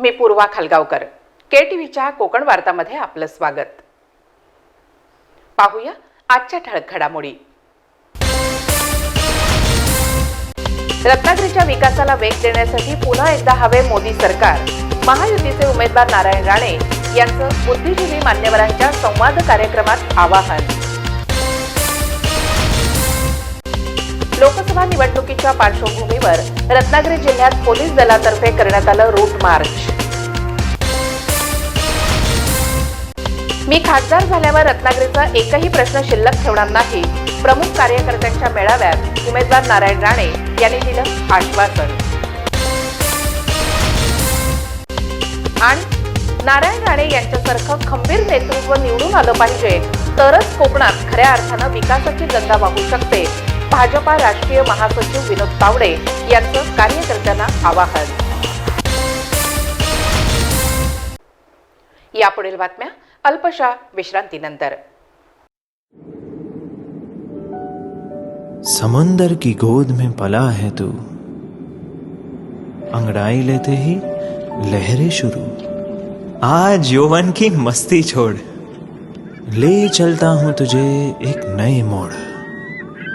मी पूर्वा खालगावकर. के T व्हीच्या कोकण वार्तामध्ये आपलं स्वागत. पाहूया आजच्या ठळक घडामोडी. रत्नागिरीच्या विकासाला वेग देण्यासाठी पुन्हा एकदा हवे मोदी सरकार. महायुतीचे उमेदवार नारायण राणे यांचं बुद्धिजीवी मान्यवरांच्या संवाद कार्यक्रमात आवाहन. लोकसभा निवडणुकीच्या पार्श्वभूमीवर रत्नागिरी जिल्ह्यात पोलीस दलातर्फे करण्यात आलं रूट मार्च. मी खासदार झाल्यावर रत्नागिरीचा एकही प्रश्न शिल्लक ठेवणार नाही. प्रमुख कार्यकर्त्यांच्या मेळाव्यात उमेदवार नारायण राणे यांनी दिलं आश्वासन. आणि नारायण राणे यांच्यासारखं खंबीर नेतृत्व निवडून आलं पाहिजे तरच कोकणात खऱ्या अर्थानं विकासाची गंगा वाहू शकते. भाजपा राष्ट्रीय महासचिव विनोद तावडे यांचं कार्यकर्त्यांना आवाहन. यापुढील बातम्या अल्पशा विश्रांतीनंतर. समुंदर की गोद में पला है तू। अंगड़ाई लेते ही लहरें शुरू। आज यौवन की मस्ती छोड़। ले चलता हूं तुझे एक नए मोड़।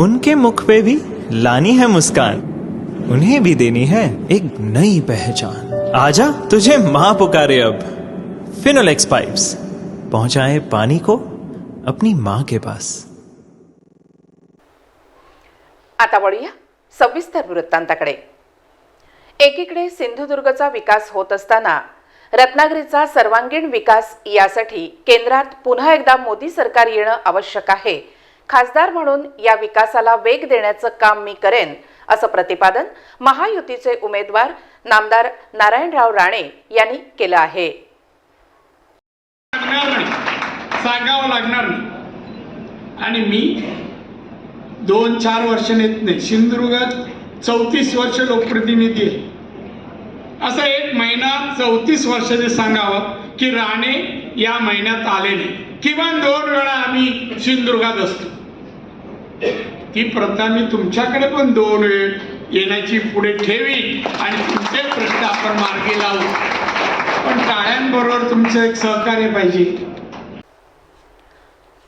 उनके मुख पे भी लानी है मुस्कान। उन्हें भी देनी है एक नई पहचान। आजा तुझे माँ पुकारे अब। फिनोलेक्स पाइप्स पहुंचाए पानी को अपनी मां के पास। आता वळूया सविस्तर वृत्तांताकडे. एकीकडे सिंधुदुर्गचा विकास होत असताना रत्नागिरीचा सर्वांगीण विकास यासाठी केंद्रात पुन्हा एकदा मोदी सरकार येणं आवश्यक आहे. खासदार म्हणून या विकासाला वेग देण्याचं काम मी करेन असं प्रतिपादन महायुतीचे उमेदवार नामदार नारायणराव राणे यांनी केलं आहे. सांगावं लागणार नाही. आणि मी दोन चार वर्ष नेत नाही. सिंधुदुर्गात चौतीस वर्ष लोकप्रतिनिधी आहे. असं एक महिना चौतीस वर्षाचे सांगावं की राणे या महिन्यात आले नाही किमान दोन वेळा आम्ही सिंधुदुर्गात असतो. ती प्रथा मी तुमच्याकडे पण दोन येण्याची पुढे ठेवी आणि तुमचे प्रश्न आपण मार्गी लावू. पण टाळ्यांबरोबर तुमचं एक सहकार्य पाहिजे.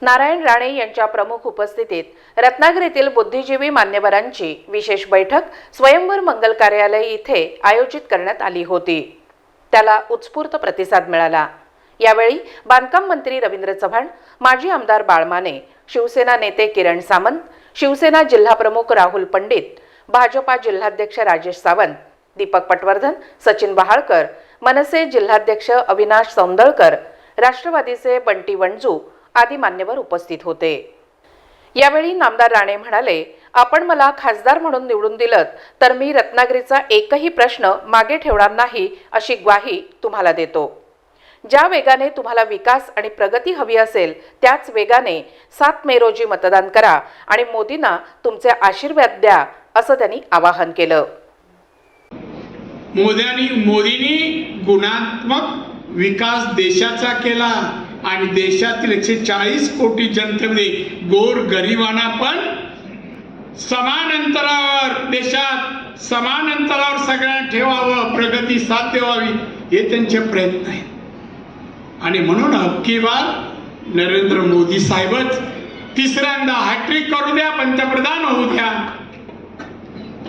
नारायण राणे यांच्या प्रमुख उपस्थितीत रत्नागिरीतील बुद्धिजीवी मान्यवरांची विशेष बैठक स्वयंवर मंगल कार्यालय इथे आयोजित करण्यात आली होती. त्याला उत्स्फूर्त प्रतिसाद मिळाला. यावेळी बांधकाम मंत्री रवींद्र चव्हाण माजी आमदार बाळमाने शिवसेना नेते किरण सामंत शिवसेना जिल्हाप्रमुख राहुल पंडित भाजपा जिल्हाध्यक्ष राजेश सावंत दीपक पटवर्धन सचिन बहाळकर मनसे जिल्हाध्यक्ष अविनाश सौंदळकर राष्ट्रवादीचे बंटी वणजू आदी मान्यवर उपस्थित होते. यावेळी नामदार राणे म्हणाले आपण मला खासदार म्हणून निवडून दिलं तर मी रत्नागिरीचा एकही प्रश्न मागे ठेवणार नाही अशी ग्वाही तुम्हाला देतो. ज्या वेगाने तुम्हाला विकास आणि प्रगती हवी असेल त्याच वेगाने सात मे रोजी मतदान करा आणि मोदींना तुमचे आशीर्वाद द्या असं त्यांनी आवाहन केलं. मोद्यांनी मोदींनी गुणात्मक विकास देशाचा केला आणि देशातील एकशे चाळीस कोटी जनतेमध्ये गोर गरिबांना पण समान अंतरावर देशात समान अंतरावर सगळ्यांना ठेवावं प्रगती साध्य व्हावी हे त्यांचे प्रयत्न आहेत. आणि म्हणून हक्की बार नरेंद्र मोदी साहेबच तिसऱ्यांदा हॅट्रिक करू द्या पंतप्रधान होऊ द्या.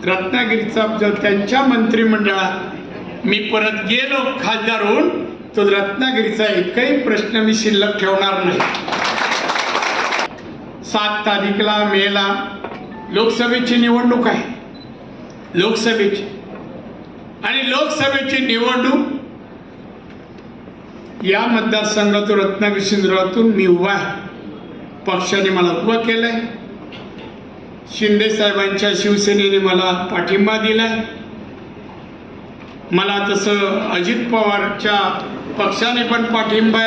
रत्नागिरीचा जर त्यांच्या मंत्रिमंडळात मी परत गेलो खासदार होऊन तो रत्नागिरीचा एकही प्रश्न मी शिल्लक ठेवणार नाही. सात तारीखला मेला लोकसभेची निवडणूक आहे. लोकसभेची. आणि लोकसभेची निवडणूक या मतदारसंघातून रत्नागिरी सिंधुदुर्गातून मी उभा आहे. पक्षाने मला उभं आहे शिंदे साहेबांच्या शिवसेनेने मला पाठिंबा दिलाय. मला तसं अजित पवारच्या पक्षाने पण पाठिंबा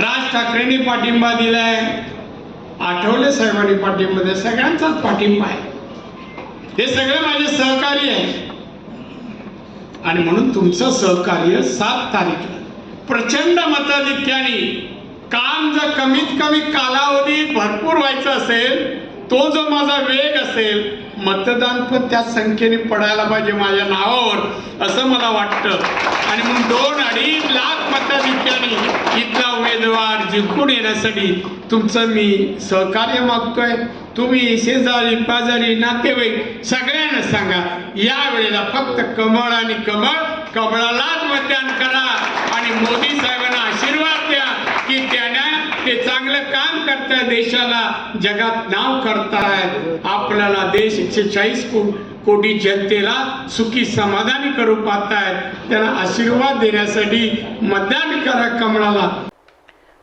राज ठाकरेंनी पाठिंबा दिलाय. आठवले साहेबांनी पाठिंबा दिला सगळ्यांचाच पाठिंबा आहे. हे सगळे माझे सहकारी आहे आणि म्हणून तुमचं सहकार्य सात तारीखला प्रचंड मताधिक्याने काम जर कमीत कमी कालावधीत भरपूर व्हायचं असेल तो जो माझा वेग असेल मतदान पण त्या संख्येने पडायला पाहिजे माझ्या नावावर असं मला वाटतं. आणि मग दोन अडीच लाख मताधिक्याने इथला उमेदवार जिंकून येण्यासाठी तुमचं मी सहकार्य मागतोय. तुम्ही शेजारी पाजारी नातेवाईक सगळ्यांना सांगा या वेळेला फक्त कमळ आणि कमळ कमळालाच मतदान करा. आणि मोदी साहेबांना आशीर्वाद द्या की त्यांना ते चांगलं काम करताय देशाला जगात नाव करतायत. आपल्याला देश एकशे चाळीस कोटी जनतेला सुखी समाधानी करू पाहतायत. त्यांना आशीर्वाद देण्यासाठी मतदान करा कमळाला.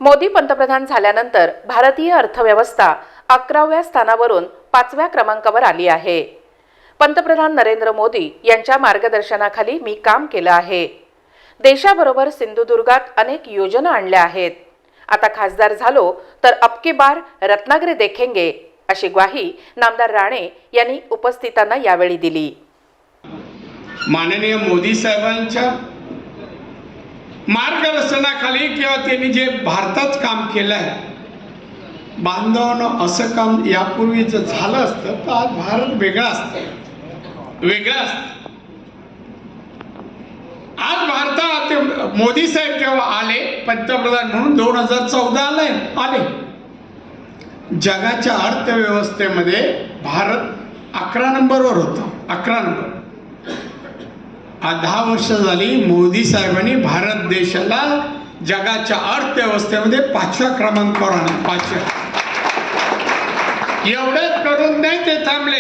मोदी पंतप्रधान झाल्यानंतर भारतीय अर्थव्यवस्था अकराव्या स्थानावरून पाचव्या क्रमांकावर आली आहे. पंतप्रधान नरेंद्र मोदी यांच्या मार्गदर्शनाखाली मी काम केलं आहे. देशाबरोबर सिंधुदुर्गात अनेक योजना आणल्या आहेत. आता खासदार झालो तर अबके बार रत्नागिरी देखेंगे अशी ग्वाही नामदार राणे यांनी उपस्थितांना यावेळी दिली. माननीय मोदी साहेबांच्या मार्गदर्शनाखाली किंवा त्यांनी जे भारतात काम केलंय बांधवनं असं काम यापूर्वी जर झालं असतं तर आज भारत वेगळा असतं. वेगळा असतं. आज भारतात मोदी साहेब जेव्हा आले पंतप्रधान म्हणून दोन हजार चौदा आले आले. जगाच्या अर्थव्यवस्थेमध्ये भारत अकरा नंबरवर होता. अकरा नंबर. आज दहा वर्ष झाली मोदी साहेबांनी भारत देशाला जगाच्या अर्थव्यवस्थेमध्ये पाचव्या क्रमांकावर आणलं पाचव्या. एवढंच करून नाही ते थांबले.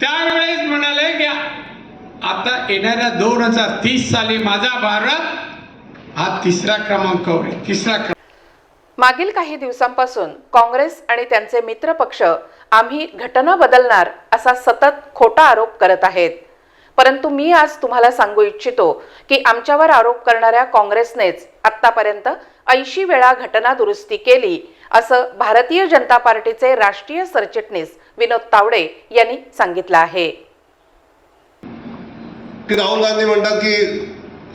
त्यावेळेस म्हणाले की आता येणाऱ्या दोन हजार तीस साली माझा भारत हा तिसऱ्या क्रमांकावर आहे. तिसरा क्रमांक मागील काही दिवसांपासून काँग्रेस आणि त्यांचे मित्रपक्ष आम्ही घटना बदलणार असा सतत खोटा आरोप करत आहेत. परंतु मी आज तुम्हाला सांगू इच्छितो की आमच्यावर आरोप करणाऱ्या काँग्रेसनेच आत्तापर्यंत ऐंशी वेळा घटना दुरुस्ती केली असं भारतीय जनता पार्टीचे राष्ट्रीय सरचिटणीस विनोद तावडे यांनी सांगितलं आहे. राहुल गांधी म्हणतात की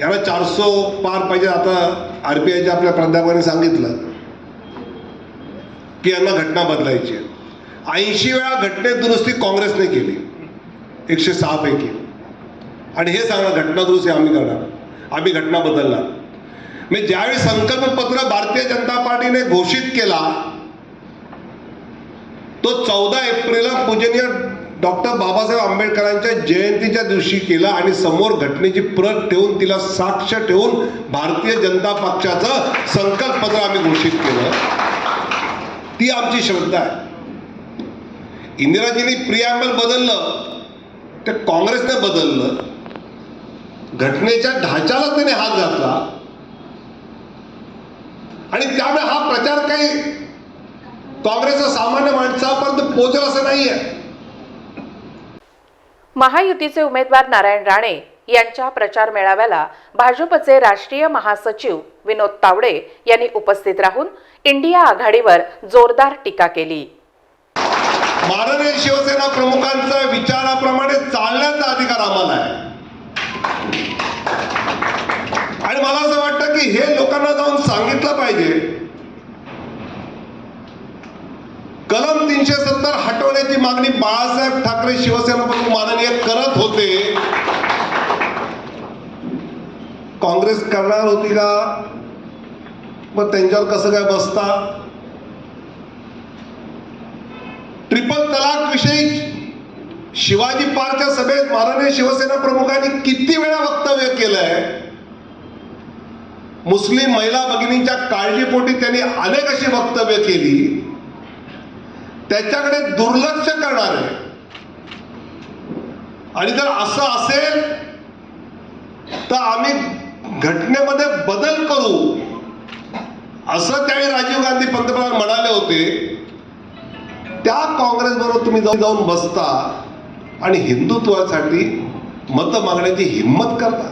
याला चारसो पार पाहिजे. आता आरपीआयच्या आपल्या प्राध्यापकाने सांगितलं की यांना घटना बदलायची ऐंशी वेळा घटनेत दुरुस्ती काँग्रेसने केली. एकशे सहा पैकी आणि हे सांगा घटनादुरुस्ती आम्ही करणार. आम्ही घटना बदलणार. मी ज्यावेळी संकल्पपत्र भारतीय जनता पार्टीने घोषित केला तो चौदा एप्रिलला पूजनीय डॉक्टर बाबासाहेब आंबेडकरांच्या जयंतीच्या दिवशी केला आणि समोर घटनेची प्रत ठेवून तिला साक्ष ठेवून भारतीय जनता पक्षाचं संकल्पपत्र आम्ही घोषित केलं. ती आमची श्रद्धा आहे. इंदिराजींनी प्रियांबल बदललं ते काँग्रेसने बदललं. घटनेच्या ढाच्याला त्याने हात घातला. आणि त्यामुळे हा प्रचार काही काँग्रेसच्या सामान्य माणसापर्यंत पोहोचेल असं नाहीये. महायुतीचे उमेदवार नारायण राणे यांच्या प्रचार मेळाव्याला भाजपचे राष्ट्रीय महासचिव विनोद तावडे यांनी उपस्थित राहून इंडिया आघाडीवर जोरदार टीका केली. माननीय शिवसेना प्रमुखांच्या विचाराप्रमाणे चालण्याचा अधिकार आम्हाला आहे. आणि मला असं वाटतं की हे लोकांना जाऊन सांगितलं पाहिजे. कलम तीनशे सत्तर हटवण्याची मागणी बाळासाहेब ठाकरे शिवसेना प्रमुख माननीय करत होते. काँग्रेस करणार होती का? मग त्यांच्यावर कसं काय बसता? ट्रिपल तलाक विषयी शिवाजी पार्कच्या सभेत माननीय शिवसेना प्रमुखांनी किती वेळा वक्तव्य केलंय? मुस्लिम महिला भगिनींच्या काळजीपोटी त्यांनी अनेक अशी वक्तव्य केली. त्याच्याकडे दुर्लक्ष करणार. आहे आणि जर असं असेल तर आम्ही घटनेमध्ये बदल करू. असं त्यावेळी राजीव गांधी पंतप्रधान म्हणाले होते त्या काँग्रेस बरोबर तुम्ही जाऊन जाऊन बसता आणि हिंदुत्वासाठी मतं मागण्याची हिंमत करता.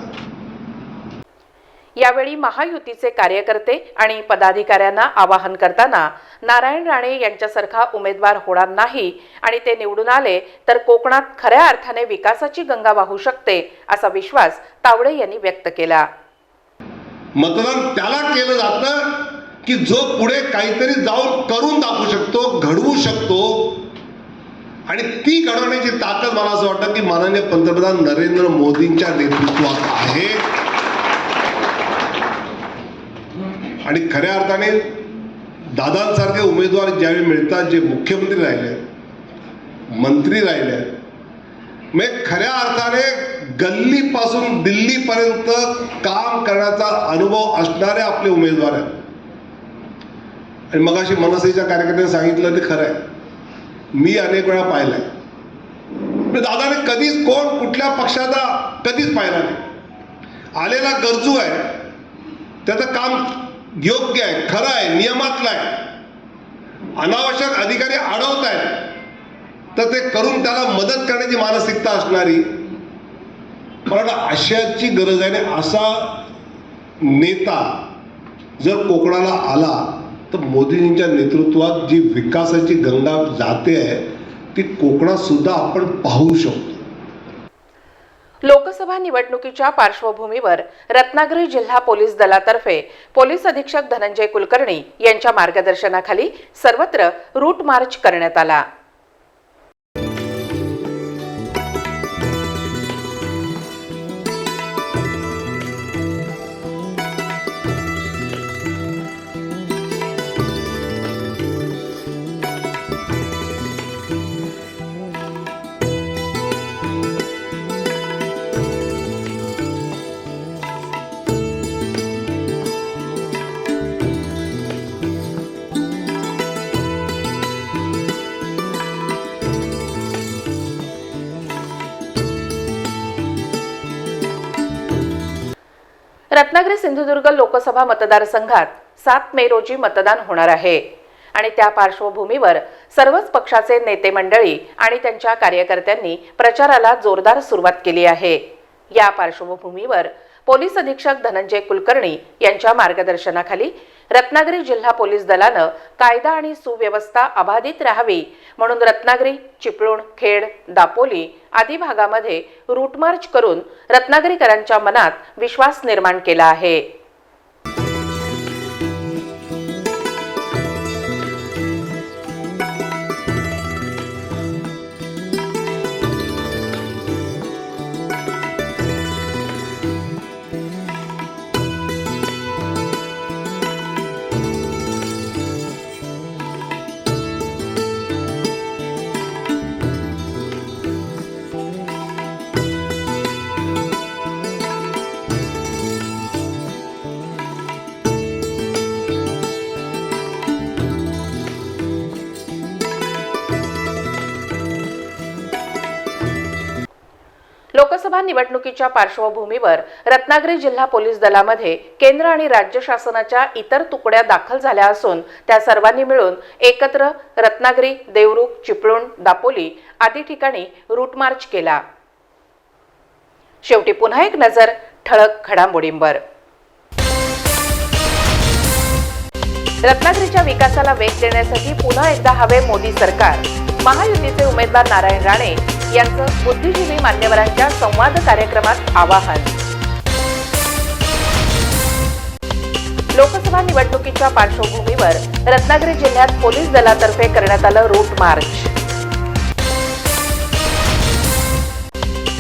यावेळी महायुतीचे कार्यकर्ते आणि पदाधिकाऱ्यांना आवाहन करताना नारायण राणे यांच्यासारखा उमेदवार होणार नाही आणि ते निवडून आले तर कोकणात खऱ्या अर्थाने विकासाची गंगा वाहू शकते असा विश्वास तावडे यांनी व्यक्त केला. मतदान त्याला केलं जातं की जो पुढे काहीतरी जाऊन करून दाखवू शकतो घडवू शकतो. आणि ती घडवण्याची ताकद मला असं वाटतं की माननीय पंतप्रधान नरेंद्र मोदींच्या नेतृत्वात आहे. आणि खऱ्या अर्थाने दादांसारखे उमेदवार ज्यावेळी मिळतात जे मुख्यमंत्री राहिले मंत्री राहिले म्हणजे खऱ्या अर्थाने गल्लीपासून दिल्लीपर्यंत काम करण्याचा अनुभव असणारे आपले उमेदवार आहेत. आणि मग अशी मनसेच्या कार्यकर्त्यांनी सांगितलं ते खरं आहे. मी अनेक वेळा पाहिलंय. म्हणजे आहे दादाने कधीच कोण कुठल्या पक्षाचा कधीच पाहिला नाही. आलेला गरजू आहे त्याचं काम योग्य आहे खरं आहे नियमातलं आहे. अनावश्यक अधिकारी अडवत आहेत. तर ते करून त्याला मदत करण्याची मानसिकता असणारी. मला आशयाची अशाची गरज आहे आणि असा नेता जर कोकणाला आला तर मोदीजींच्या नेतृत्वात जी विकासाची गंगा जाते आहे ती कोकणात सुद्धा आपण पाहू शकतो. लोकसभा निवडणुकीच्या पार्श्वभूमीवर रत्नागिरी जिल्हा पोलीस दलातर्फे पोलीस अधीक्षक धनंजय कुलकर्णी यांच्या मार्गदर्शनाखाली सर्वत्र रूट मार्च करण्यात आला. रत्नागिरी सिंधुदुर्ग लोकसभा मतदारसंघात सात मे रोजी मतदान होणार आहे. आणि त्या पार्श्वभूमीवर सर्वच पक्षाचे नेते मंडळी आणि त्यांच्या कार्यकर्त्यांनी प्रचाराला जोरदार सुरुवात केली आहे. या पार्श्वभूमीवर पोलीस अधीक्षक धनंजय कुलकर्णी यांच्या मार्गदर्शनाखाली रत्नागिरी जिल्हा पोलीस दलानं कायदा आणि सुव्यवस्था अबाधित राहावी म्हणून रत्नागिरी चिपळूण खेड दापोली आदी भागामध्ये रूटमार्च करून रत्नागिरीकरांच्या मनात विश्वास निर्माण केला आहे. लोकसभा निवडणुकीच्या पार्श्वभूमीवर रत्नागिरी जिल्हा पोलीस दलामध्ये केंद्र आणि राज्य शासनाच्या इतर तुकड्या दाखल झाल्या असून त्या सर्वांनी मिळून एकत्र रत्नागिरी देवरुख चिपळूण दापोली आदी ठिकाणी रूट मार्च केला. शेवटी पुन्हा एक नजर ठळक घडामोडींवर. रत्नागिरीच्या विकासाला वेग देण्यासाठी पुन्हा एकदा हवे मोदी सरकार. महायुतीचे उमेदवार नारायण राणे यांचं बुद्धिजीवी मान्यवरांच्या संवाद कार्यक्रमात आवाहन. लोकसभा निवडणुकीच्या पार्श्वभूमीवर रत्नागिरी जिल्ह्यात पोलीस दलातर्फे करण्यात आलं रूट मार्च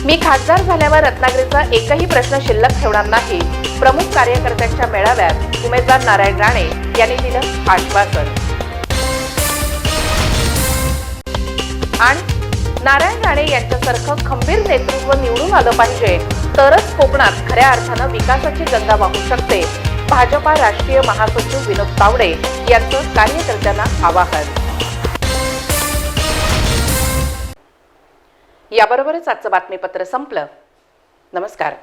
मी खासदार झाल्यावर रत्नागिरीचा एकही प्रश्न शिल्लक ठेवणार नाही. प्रमुख कार्यकर्त्यांच्या मेळाव्यात उमेदवार नारायण राणे यांनी दिलं आश्वासन. आणि नारायण राणे यांच्यासारखं खंबीर नेतृत्व निवडून आलं पाहिजे. तरच कोकणात खऱ्या अर्थानं विकासाची गंगा वाहू शकते. भाजपा राष्ट्रीय महासचिव विनोद तावडे यांचं कार्यकर्त्यांना आवाहन. याबरोबरच आजचं बातमीपत्र संपलं. नमस्कार.